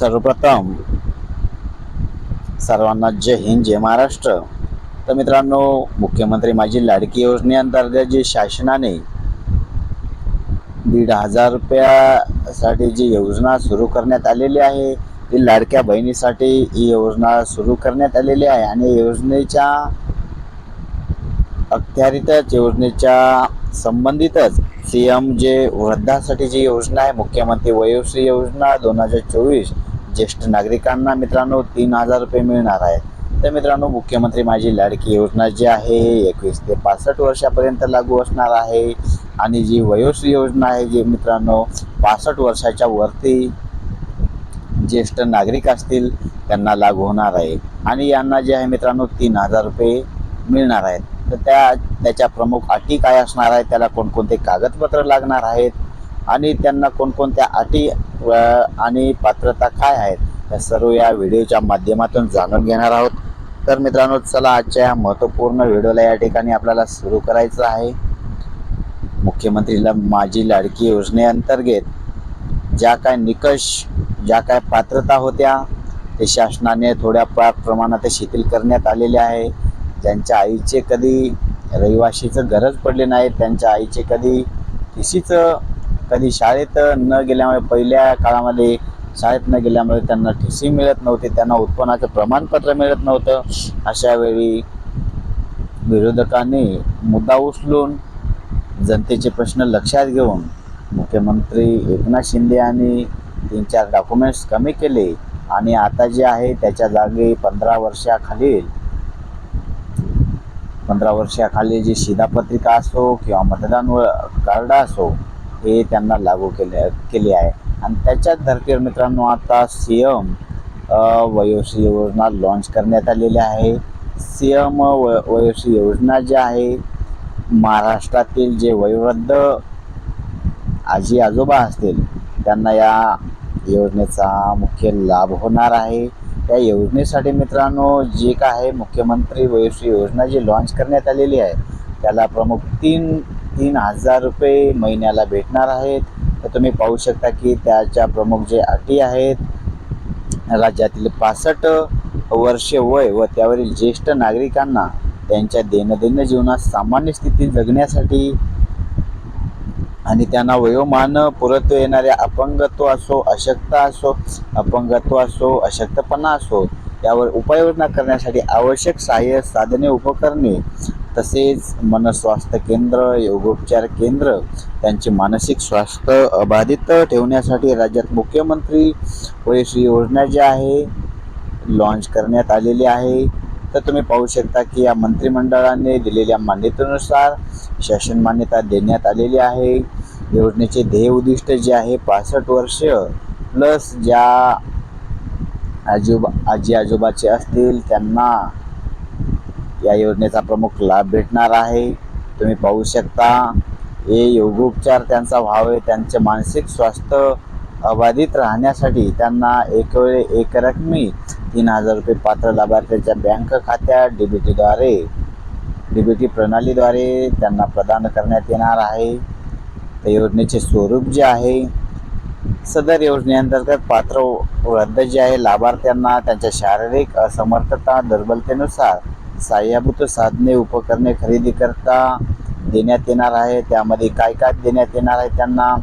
सर्वप्रथम सर्वांना जय हिंद जय महाराष्ट्र. तर मित्रांनो मुख्यमंत्री माझी लाडकी योजनेअंतर्गत जे शासनाने दीड हजार रुपयासाठी जी योजना सुरू करण्यात आलेली आहे ती लाडक्या बहिणीसाठी ही योजना सुरू करण्यात आलेली आहे. आणि योजनेच्या अखत्यारीतच योजनेच्या संबंधितच सी एम जे वृद्धासाठी जी योजना आहे मुख्यमंत्री वयोश्री योजना दोन हजार चोवीस ज्येष्ठ नागरिकांना मित्रांनो तीन हजार रुपये मिळणार आहे तर मित्रांनो मुख्यमंत्री माझी लाडकी योजना जी आहे एकवीस ते पासष्ट वर्षापर्यंत लागू असणार आहे. आणि जी वयोश्री योजना आहे जी मित्रांनो पासष्ट वर्षाच्या वरती ज्येष्ठ नागरिक असतील त्यांना लागू होणार आहे. आणि यांना जे आहे मित्रांनो तीन हजार रुपये मिळणार आहेत. तर त्या त्याच्या प्रमुख अटी काय असणार आहे त्याला कोणकोणते कागदपत्र लागणार आहेत? आणि त्यांना कोणकोणत्या अटी आणि पात्रता काय आहेत या सर्व या व्हिडिओच्या माध्यमातून जाणून घेणार आहोत. तर मित्रांनो चला आजच्या या महत्त्वपूर्ण व्हिडिओला या ठिकाणी आपल्याला सुरू करायचं आहे. मुख्यमंत्रीला माझी लाडकी योजनेअंतर्गत ज्या काय निकष ज्या काय पात्रता होत्या ते शासनाने थोड्या प्रमाणात शिथिल करण्यात आलेले आहे. ज्यांच्या आईचे कधी रहिवाशीचं गरज पडली नाही त्यांच्या आईचे कधी तिशीचं कधी शाळेत न गेल्यामुळे पहिल्या काळामध्ये शाळेत न गेल्यामुळे त्यांना टी सी मिळत नव्हते त्यांना उत्पन्नाचं प्रमाणपत्र मिळत नव्हतं. अशा वेळी विरोधकांनी मुद्दा उचलून जनतेचे प्रश्न लक्षात घेऊन मुख्यमंत्री एकनाथ शिंदे यांनी तीन चार डॉक्युमेंट्स कमी केले आणि आता जे आहे त्याच्या जागी पंधरा वर्षाखालील पंधरा वर्षाखाली जी शिधापत्रिका असो किंवा मतदान कार्ड असो हे त्यांना लागू केले केले आहे. आणि त्याच्याच धर्तीवर मित्रांनो आता C M Vayoshri Yojana launch करण्यात आलेली आहे. सी एम व वयोश्री योजना जी आहे महाराष्ट्रातील जे वयोवृद्ध आजी आजोबा असतील त्यांना या योजनेचा मुख्य लाभ होणार आहे. त्या योजनेसाठी मित्रांनो जे काय आहे मुख्यमंत्री वयोश्री योजना जी लॉन्च करण्यात आलेली आहे त्याला प्रमुख तीन तीन हजार रुपये महिन्याला भेटणार आहेत. तर तुम्ही पाहू शकता की त्याच्या प्रमुख जे अटी आहेत राज्यातील पासष्ट वर्षे वय व त्यावरील ज्येष्ठ नागरिकांना त्यांच्या दैनंदिन जीवनात सामान्य स्थिती जगण्यासाठी आणि त्यांना वयोमान पुरत्व येणाऱ्या अपंगत्व असो अशक्तता असो अपंगत्व असो अशक्तपणा असो यावर उपाययोजना करण्यासाठी आवश्यक सहाय्य साधने उपकरणे तसेच मनस्वास्थ्य केंद्र योगोपचार केंद्र त्यांचे मानसिक स्वास्थ्य अबाधित ठेवण्यासाठी राज्यात मुख्यमंत्री वयश्री योजना जी आहे लॉन्च करण्यात आलेली आहे. तर तुम्ही पाहू शकता की या मंत्रिमंडळाने दिलेल्या मान्यतेनुसार शासन मान्यता देण्यात आलेली आहे. योजनेचे ध्येय उद्दिष्ट जे आहे पासष्ट वर्ष प्लस ज्या आजोबा आजी आजोबाचे असतील त्यांना या योजनेचा प्रमुख लाभ भेटणार आहे. तुम्ही पाहू शकता हे योगोपचार त्यांचा व्हावे त्यांचे मानसिक स्वास्थ्य अबाधित राहण्यासाठी त्यांना एक वेळे एक रकमी तीन हजार रुपये पात्र लाभार्थ्याच्या बँक खात्यात डी बी टीद्वारे डी बी टी प्रणालीद्वारे त्यांना प्रदान करण्यात येणार आहे. त्या योजनेचे स्वरूप जे आहे सदर योजनेअंतर्गत पात्र वृद्ध जे आहे लाभार्थ्यांना त्यांच्या शारीरिक असमर्थता दुर्बलतेनुसार सहाय्यभूत साधने उपकरणे खरेदी करता देण्यात येणार आहे. त्यामध्ये काय काय देण्यात येणार आहे त्यांना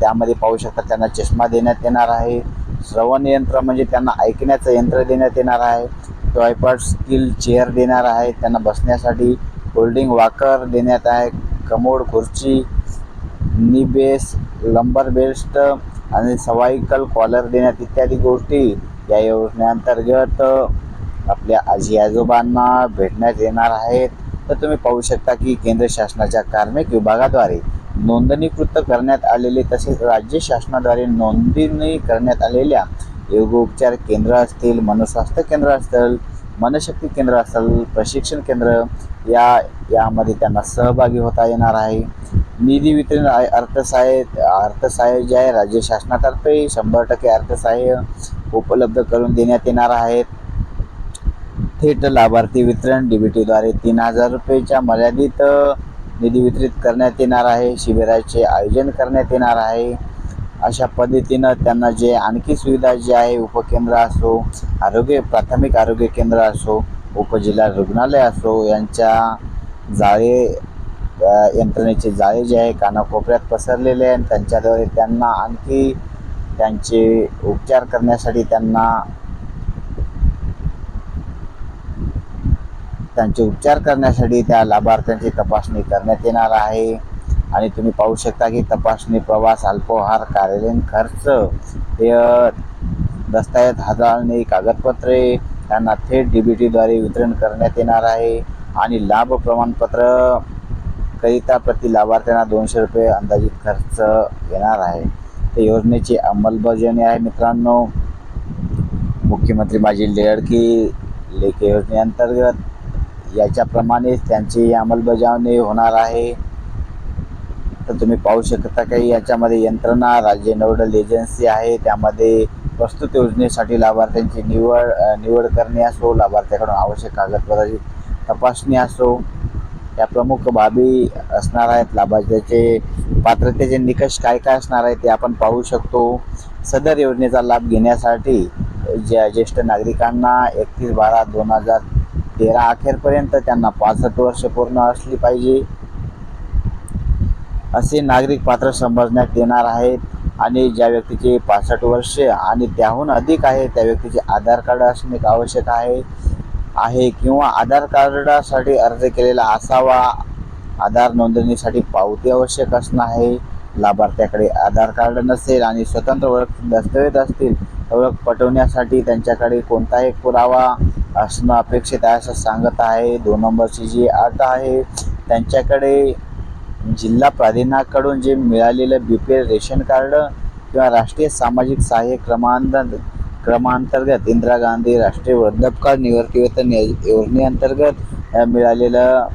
त्यामध्ये पाहू शकता त्यांना चष्मा देण्यात येणार आहे. श्रवण यंत्र म्हणजे त्यांना ऐकण्याचं यंत्र देण्यात येणार आहे. टॉयपॉट स्किल चेअर देणार आहे. त्यांना बसण्यासाठी होल्डिंग वाकर देण्यात आहे. कमोड खुर्ची नी बेस लंबर बेस्ट आणि सवाईकल कॉलर देण्यात इत्यादी गोष्टी या योजनेअंतर्गत आपल्या आजी आजोबांना भेटण्यात येणार आहेत. तर तुम्ही पाहू शकता की केंद्र शासनाच्या कार्मिक विभागाद्वारे नोंदणीकृत करण्यात आलेले तसेच राज्य शासनाद्वारे नोंदणी करण्यात आलेल्या योगोपचार केंद्र असतील मनस्वास्थ्य केंद्र असतील मनशक्ती केंद्र असेल प्रशिक्षण केंद्र या यामध्ये त्यांना सहभागी होता येणार आहे. निधी वितरण अर्थसहाय्य अर्थसहाय्य जे आहे राज्य शासनातर्फे शंभर टक्के अर्थसहाय्य उपलब्ध करून देण्यात येणार आहेत. थेट लाभार्थी वितरण डी बी टीद्वारे तीन हजार रुपयेच्या मर्यादित निधी वितरित करण्यात येणार आहे. शिबिराचे आयोजन करण्यात येणार आहे. अशा पद्धतीनं त्यांना जे आणखी सुविधा जे आहे उपकेंद्र असो आरोग्य प्राथमिक आरोग्य केंद्र असो उपजिल्हा रुग्णालय असो यांच्या जाळे यंत्रणेचे जाळे जे आहे कानाकोपऱ्यात पसरलेले आहे आणि त्यांच्याद्वारे त्यांना आणखी त्यांचे उपचार करण्यासाठी त्यांना त्यांचे उपचार करण्यासाठी त्या लाभार्थ्यांची तपासणी करण्यात येणार आहे. आणि तुम्ही पाहू शकता की तपासणी प्रवास अल्पोहार कार्यालयीन खर्च हे दस्तऐवज दस्तावेज हाताळणी कागदपत्रे त्यांना थेट डी बी टीद्वारे वितरण करण्यात येणार आहे. आणि लाभ प्रमाणपत्र करिता प्रति लाभार्थ्यांना दोनशे रुपये अंदाजित खर्च येणार आहे. तर योजनेची अंमलबजावणी आहे मित्रांनो. मुख्यमंत्री माझी लेडकी लेखी योजनेअंतर्गत याच्याप्रमाणेच त्यांची अंमलबजावणी होणार आहे. तर तुम्ही पाहू शकता काही याच्यामध्ये यंत्रणा राज्य नोडल एजन्सी आहे. त्यामध्ये प्रस्तुत योजनेसाठी लाभार्थ्यांची निवड निवड करणे असो लाभार्थ्याकडून आवश्यक कागदपत्राची तपासणी असो. या प्रमुख बाबी असणार आहेत. लाभार्थ्याचे पात्रतेचे निकष काय काय असणार आहे ते आपण पाहू शकतो. सदर योजनेचा लाभ घेण्यासाठी ज्या ज्येष्ठ नागरिकांना एकतीस बारा दोन हजार तेरा अखेरपर्यंत त्यांना पासष्ट वर्ष पूर्ण असली पाहिजे. असे नागरिक पात्र समजण्यात येणार आहेत आणि ज्या व्यक्तीचे पासष्ट वर्ष आणि त्याहून अधिक आहे त्या व्यक्तीचे आधार कार्ड असणे आवश्यक आहे. आहे किंवा आधार कार्डासाठी अर्ज केलेला असावा. आधार नोंदणीसाठी पावती आवश्यक असणं आहे. लाभार्थ्याकडे आधार कार्ड नसेल आणि स्वतंत्र ओळख दस्तऐवज असतील ओळख पटवण्यासाठी त्यांच्याकडे कोणताही पुरावा असणं अपेक्षित आहे असं सांगत आहे. दोन नंबरची जी अट आहे त्यांच्याकडे जिल्हा प्राधिकरणाकडून जे मिळालेलं B P L ration card किंवा राष्ट्रीय सामाजिक सहाय्य क्रमांक क्रमांतर्गत इंदिरा गांधी राष्ट्रीय वृद्धापकाळ निवृत्तीवेतन योजनेअंतर्गत मिळालेलं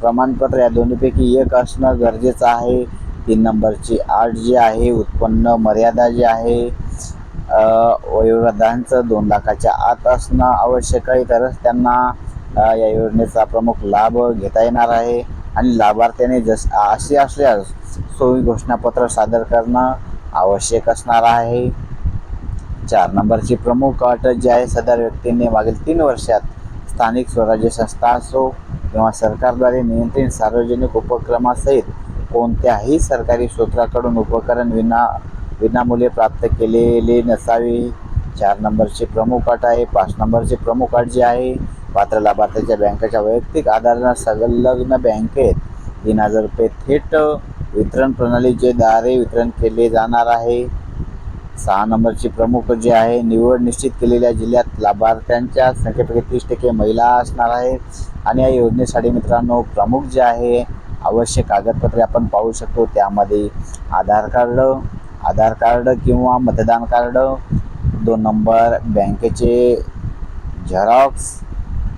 प्रमाणपत्र या दोन्हीपैकी एक असणं गरजेचं आहे. तीन नंबरची आठ जी आहे उत्पन्न मर्यादा जी आहे वयोवृद्धांचं दोन लाखाच्या आत असणं आवश्यक आहे. तरच त्यांना या योजनेचा प्रमुख लाभ घेता येणार आहे. आणि लाभार्थ्याने जस असे असल्यास सोयी घोषणापत्र सादर करणं आवश्यक असणार आहे. चार नंबरची प्रमुख अट जी आहे सदर व्यक्तीने मागील तीन वर्षात स्थानिक स्वराज्य संस्था असो किंवा सरकारद्वारे नियंत्रित सार्वजनिक उपक्रमासहित कोणत्याही सरकारी सूत्राकडून उपकरण विना विनामूल्य प्राप्त केलेले नसावे. चार नंबरचे प्रमुख अट आहे. पाच नंबरचे प्रमुख अट जे आहे पात्र लाभार्थ्याच्या बँकेच्या वैयक्तिक आधारानं संलग्न बँकेत तीन हजार रुपये थेट वितरण प्रणालीचे द्वारे वितरण केले जाणार आहे. सहा नंबरची प्रमुख जे आहे निवड निश्चित केलेल्या जिल्ह्यात लाभार्थ्यांच्या संख्येपैकी तीस टक्के महिला असणार आहेत. आणि या योजनेसाठी मित्रांनो प्रमुख जे आहे आवश्यक कागदपत्रे आपण पाहू शकतो. त्यामध्ये आधार कार्ड आधार कार्ड किंवा मतदान कार्ड दोन नंबर बँकेचे झेरॉक्स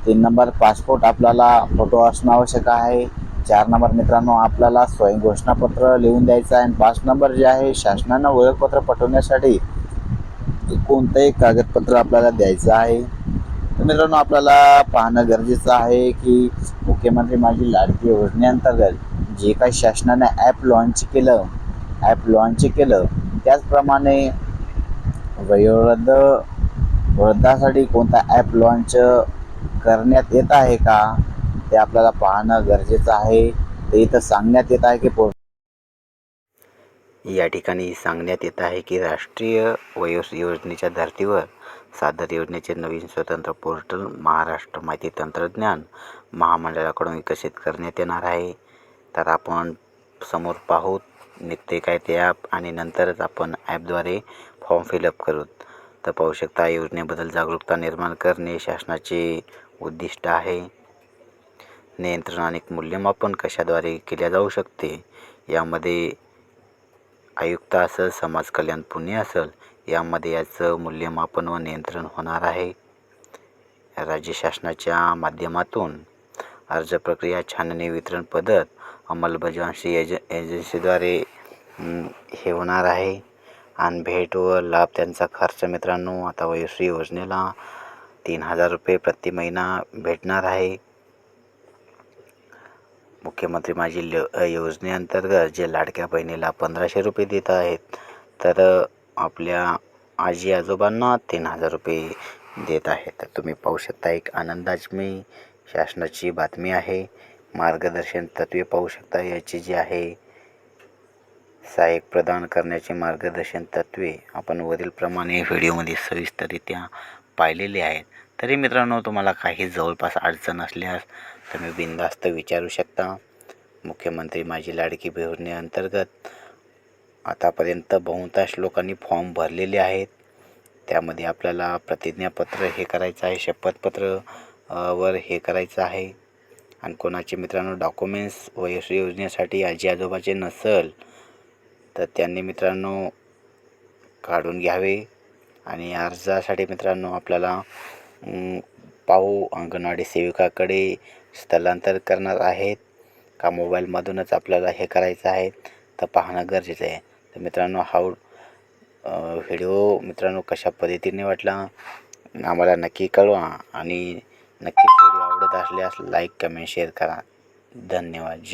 तीन नंबर पासपोर्ट आपल्याला फोटो असणं आवश्यक आहे. चार नंबर मित्रांनो आपल्याला स्वयं घोषणापत्र लिहून द्यायचं आहे. आणि पाच नंबर जे आहे शासनानं ओळखपत्र पाठवण्यासाठी कोणतंही कागदपत्र आपल्याला द्यायचं आहे. तर मित्रांनो आपल्याला पाहणं गरजेचं आहे की मुख्यमंत्री माझी लाडकी योजनेअंतर्गत जे काही शासनाने ॲप लॉन्च केलं ॲप लॉन्च केलं त्याचप्रमाणे वयोवृद्ध वृद्धासाठी कोणता ॲप लॉन्च करण्यात येत आहे का ते आपल्याला पाहणं गरजेचं आहे. ते इथं सांगण्यात येत आहे की पो या ठिकाणी सांगण्यात येत आहे की राष्ट्रीय वयो योजनेच्या धर्तीवर सादर योजनेचे नवीन स्वतंत्र पोर्टल महाराष्ट्र माहिती तंत्रज्ञान महामंडळाकडून विकसित करण्यात येणार आहे. तर आपण समोर पाहू निघते काय ते ॲप आणि नंतरच आपण ॲपद्वारे फॉर्म फिलअप करू तर पाहू शकता योजनेबद्दल जागरूकता निर्माण करणे शासनाचे उद्दिष्ट आहे. नियंत्रण आणि मूल्यमापन कशाद्वारे केल्या जाऊ शकते? यामध्ये आयुक्त असेल समाज कल्याण पुणे असेल यामध्ये याचं मूल्यमापन व नियंत्रण होणार आहे. राज्य शासनाच्या माध्यमातून अर्ज प्रक्रिया छाननी वितरण पद्धत अंमलबजावणी एज एजन्सीद्वारे हे होणार आहे. आणि भेट व लाभ त्यांचा खर्च मित्रांनो आता वयोश्री योजनेला तीन हजार रुपये प्रति महिना भेटणार आहे. मुख्यमंत्री माझी ल योजनेअंतर्गत जे लाडक्या बहिणीला पंधराशे रुपये देत आहेत तर आपल्या आजी आजोबांना तीन हजार रुपये देत आहेत. तर तुम्ही पाहू शकता एक आनंदाची शासनाची बातमी आहे. मार्गदर्शन तत्त्वे पाहू शकता. याची जी आहे सहाय्यक प्रदान करण्याचे मार्गदर्शन तत्त्वे आपण वरीलप्रमाणे व्हिडिओमध्ये सविस्तररित्या पाहिलेली आहेत. तरी मित्रांनो तुम्हाला काही जवळपास अडचण असल्यास तुम्ही बिनधास्त विचारू शकता. मुख्यमंत्री माझी लाडकी अंतर्गत आतापर्यंत बहुतांश लोकांनी फॉर्म भरलेले आहेत. त्यामध्ये आपल्याला प्रतिज्ञापत्र हे करायचं आहे शपथपत्र वर हे करायचं आहे. आणि कोणाचे मित्रांनो डॉक्युमेंट्स वयश्री योजनेसाठी आजी आजोबाचे नसेल तर त्यांनी मित्रांनो काढून घ्यावे. आणि अर्जासाठी मित्रांनो आपल्याला पाहू अंगणवाडी सेविकाकडे स्थलांतर करणार आहेत का? मोबाईलमधूनच आपल्याला हे करायचं आहे तर पाहणं गरजेचं आहे. तर मित्रांनो हा व्हिडिओ मित्रांनो कशा पद्धतीने वाटला आम्हाला नक्की कळवा. आणि नक्की आवडत असल्यास लाईक कमेंट शेअर करा. धन्यवाद.